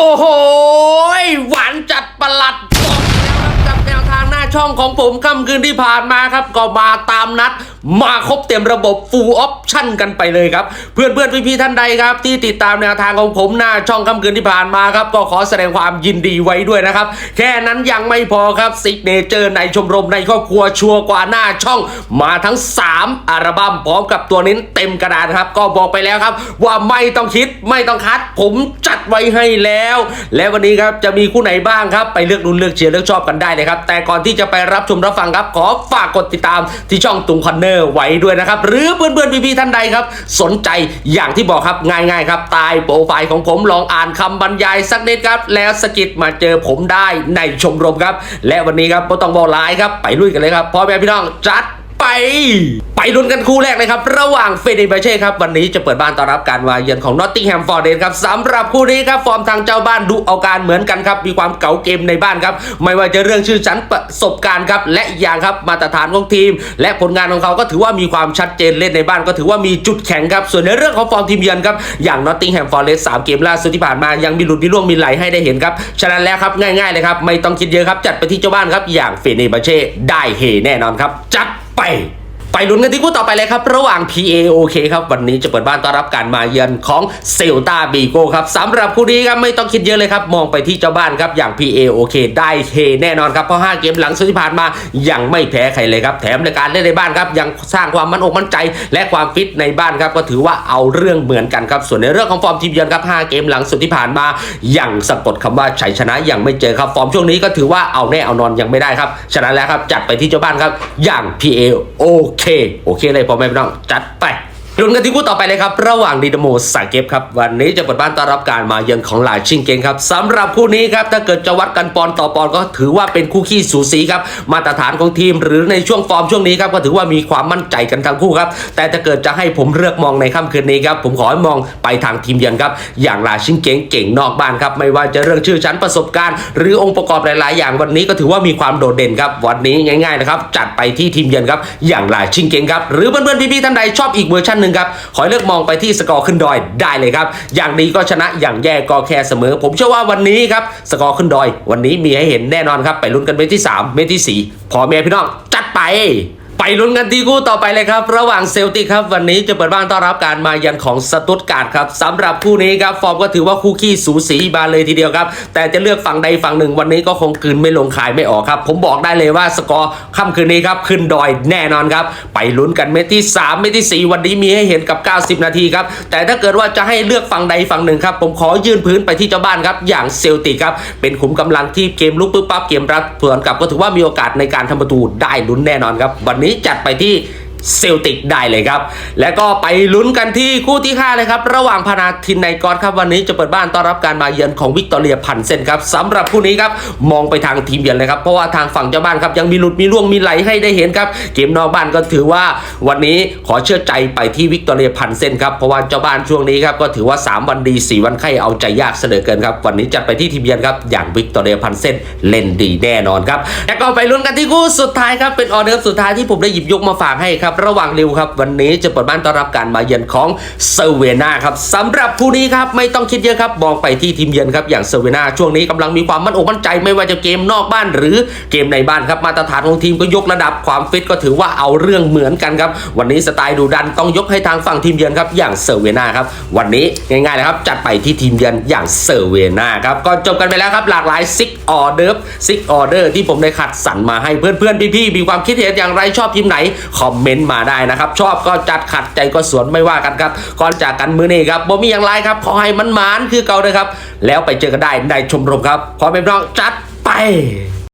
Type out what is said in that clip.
อ้โห หวานจัดประหลัดบอกแล้วครับกับแนวทางหน้าช่องของผมค่ำคืนที่ผ่านมาครับ ก็มาตามนัด มาครบเต็มระบบ full option กันไปเลยครับ เพื่อนเพื่อนพี่ๆท่านใดครับ ที่ติดตามแนวทางของผมหน้าช่องค่ำคืนที่ผ่านมาครับ ก็ขอแสดงความยินดีไว้ด้วยนะครับ แค่นั้นยังไม่พอครับซิกเนเจอร์ในชมรมในครอบครัวชัวร์กว่าหน้าช่อง มาทั้ง 3 อัลบั้มพร้อมกับตัวเน้นเต็มกระดานครับ ก็บอกไปแล้วครับ ว่าไม่ต้องคิดไม่ต้องคัด ผมจัดไว้ให้แล้ว และวันนี้ครับจะมีคู่ไหนบ้างครับไปเลือกลุ้นเลือกเชียร์เลือกชอบกันได้เลยครับแต่ก่อนที่จะไปรับชมรับฟังครับขอฝากกดติดตามที่ช่องตุงคอนเนอร์ไว้ด้วยนะครับ หรือเพื่อนๆพี่ๆท่านใดครับ สนใจอย่างที่บอกครับง่ายๆครับใตายโปรไฟล์ของผมลองอ่านคำบรรยายสักนิดครับ แล้วสกิดมาเจอผมได้ในชมรมครับ และวันนี้ครับก็ต้องบอกไลน์ครับไปลุยกันเลยครับพ่อแม่พี่น้องจัด ไปไปลุ้นกันคู่แรกเลยครับ ระหว่างเฟเดเบเช่ครับ วันนี้จะเปิดบ้านต้อนรับการมาเยือนของนอตติงแฮมฟอร์เรสต์ครับสำหรับคู่นี้ครับ ฟอร์มทางเจ้าบ้านดูเอาการเหมือนกันครับ มีความเก๋าเกมในบ้านครับ ไม่ว่าจะเรื่องชื่อชั้นประสบการณ์ครับ และอีกอย่างครับมาตรฐานของทีม และผลงานของเขาก็ถือว่ามีความชัดเจนเล่นในบ้านก็ถือว่ามีจุดแข็งครับส่วนในเรื่องของฟอร์มทีมเยือนครับอย่างนอตติงแฮมฟอร์เรสสามเกมล่าสุดที่ผ่านมายังมีหลุดมีล่วงมีไหลให้ได้เห็นครับฉะนั้นแล้วครับง่ายๆเลยครับไม่ต้องคิดเยอะครับจัดไปที่เจ้าบ้านครับอย่างเฟเนเบเช่ได้เฮแน่นอนครับจัด ไป ไปลุ้นกันที่คู่ต่อไปเลยครับ ระหว่าง PAOK ครับ วันนี้จะเปิดบ้านต้อนรับการมาเยือนของเซลตาบีโกครับสำหรับคู่นี้ครับไม่ต้องคิดเยอะเลยครับ มองไปที่เจ้าบ้านครับอย่าง PAOK ได้เฮแน่นอนครับ เพราะ 5 เกมหลังสุดที่ผ่านมายังไม่แพ้ใครเลยครับ แถมในการเล่นในบ้านครับ ยังสร้างความมั่นอกมั่นใจ และความฟิตในบ้านครับก็ถือว่าเอาเรื่องเหมือนกันครับส่วนในเรื่องของฟอร์มทีมเยือนครับ 5 เกมหลังสุดที่ผ่านมายังสะกดคำว่าชัยชนะยังไม่เจอครับฟอร์มช่วงนี้ก็ถือว่าเอาแน่เอานอนยังไม่ได้ครับฉะนั้นแล้วครับจัดไปที่เจ้าบ้านครับอย่าง PAOK โอเคเลยพอแม่พี่น้องจัดไป ลุ้นกันที่คู่ต่อไปเลยครับ ระหว่างดีนาโมสาเก็บครับ วันนี้จะเปิดบ้านต้อนรับการมาเยือนของหลายชิงเกงครับสำหรับคู่นี้ครับถ้าเกิดจะวัดกันปอนต่อปอนก็ถือว่าเป็นคู่ขี้สูสีครับมาตรฐานของทีมหรือในช่วงฟอร์มช่วงนี้ครับก็ถือว่ามีความมั่นใจกันทั้งคู่ครับแต่ถ้าเกิดจะให้ผมเลือกมองในค่ำคืนนี้ครับผมขอให้มองไปทางทีมเยือนครับอย่างหลาชิงเกงเก่งนอกบ้านครับไม่ว่าจะเรื่องชื่อชั้นประสบการณ์ หรือองค์ประกอบหลาย ๆ อย่างวันนี้ก็ถือว่ามีความโดดเด่นครับวันนี้ง่าย ๆ นะครับจัดไปที่ทีมเยือนครับอย่างลาชิงเกงครับหรือเพื่อนๆพี่ๆท่านใดชอบอีกเวอร์ชันหนึ่งครับ ขอเลือกมองไปที่สกอร์ขึ้นดอยได้เลยครับ อย่างดีก็ชนะอย่างแย่ก็แค่เสมอ ผมเชื่อว่าวันนี้ครับสกอร์ขึ้นดอย วันนี้มีให้เห็นแน่นอนครับ ไปลุ้นกันเมตที่ 3 เมตที่ 4 พอแม่พี่น้องจัดไป ไปลุ้นกันที่คู่ต่อไปเลยครับ ระหว่างเซลติกครับ วันนี้จะเปิดบ้านต้อนรับการมาเยือนของสตุตการ์ดครับสำหรับคู่นี้ครับ ฟอร์มก็ถือว่าคู่ขี้สูสีบานเลยทีเดียวครับ แต่จะเลือกฝั่งใดฝั่งหนึ่งวันนี้ก็คงคืนไม่ลงขายไม่ออกครับ ผมบอกได้เลยว่าสกอร์ค่ำคืนนี้ครับขึ้นดอยแน่นอนครับ ไปลุ้นกันเมตที่ 3 เมตรที่ 4 วันนี้มีให้เห็นกับ 90 นาทีครับแต่ถ้าเกิดว่าจะให้เลือกฝั่งใดฝั่งหนึ่งครับผมขอยื่นพื้นไปที่เจ้าบ้านครับอย่างเซลติกครับเป็นขุมกำลังที่เกมลุกปึ๊บปั๊บเกมรับเผื่อนกลับก็ถือว่ามีโอกาสในการทำประตูได้ลุ้นแน่นอนครับวันนี้จัดไปที่ เซลติกได้เลยครับ แล้วก็ไปลุ้นกันที่คู่ที่ 5 เลยครับ ระหว่างพานาทินไนกอสครับ วันนี้จะเปิดบ้านต้อนรับการมาเยือนของวิกตอเรียพันเซนครับสำหรับคู่นี้ครับ มองไปทางทีมเยือนเลยครับ เพราะว่าทางฝั่งเจ้าบ้านครับ ยังมีหลุดมีล่วงมีไหลให้ได้เห็นครับ เกมนอกบ้านก็ถือว่าวันนี้ขอเชื่อใจไปที่วิกตอเรียพันเซนครับเพราะว่าเจ้าบ้านช่วงนี้ครับก็ถือว่า 3 วันดี 4 วันไข้เอาใจยากเสนอเกินครับวันนี้จัดไปที่ทีมเยือนครับอย่างวิกตอเรียพันเซนเล่นดีแน่นอนครับแล้วก็ไปลุ้นกันที่คู่สุดท้ายครับเป็นออเดอร์สุดท้ายที่ผมได้หยิบยกมาฝากให้ครับระหว่างริวครับวันนี้จะเปิดบ้านต้อนรับการมาเยือนของเซเวนาครับสำหรับผู้นี้ครับไม่ต้องคิดเยอะครับมองไปที่ทีมเยือนครับอย่างเซเวนาช่วงนี้กำลังมีความมั่นอกมั่นใจไม่ว่าจะเกมนอกบ้านหรือเกมในบ้านครับมาตรฐานของทีมก็ยกระดับความฟิตก็ถือว่าเอาเรื่องเหมือนกันครับวันนี้สไตล์ดูดันต้องยกให้ทางฝั่งทีมเยือนครับอย่างเซเวนาครับวันนี้ง่ายๆเลยครับจัดไปที่ทีมเยือนอย่างเซเวนาครับก็จบกันไปแล้วครับหลากหลายซิกออเดอร์ซิกออเดอร์ที่ผมได้คัดสรรมาให้เพื่อนๆพี่ๆมีความคิดเห็นอย่างไรชอบทีมไหนคอมเมนต์มาได้นะครับ ชอบก็จัดขัดใจก็สวนไม่ว่ากันครับก่อนจากกันมือนี้ครับบ่มีอย่างไรครับขอให้มันหมานคือเก่าเลยครับ แล้วไปเจอกันได้ในชมรมครับขอเป็นน้องจัดไป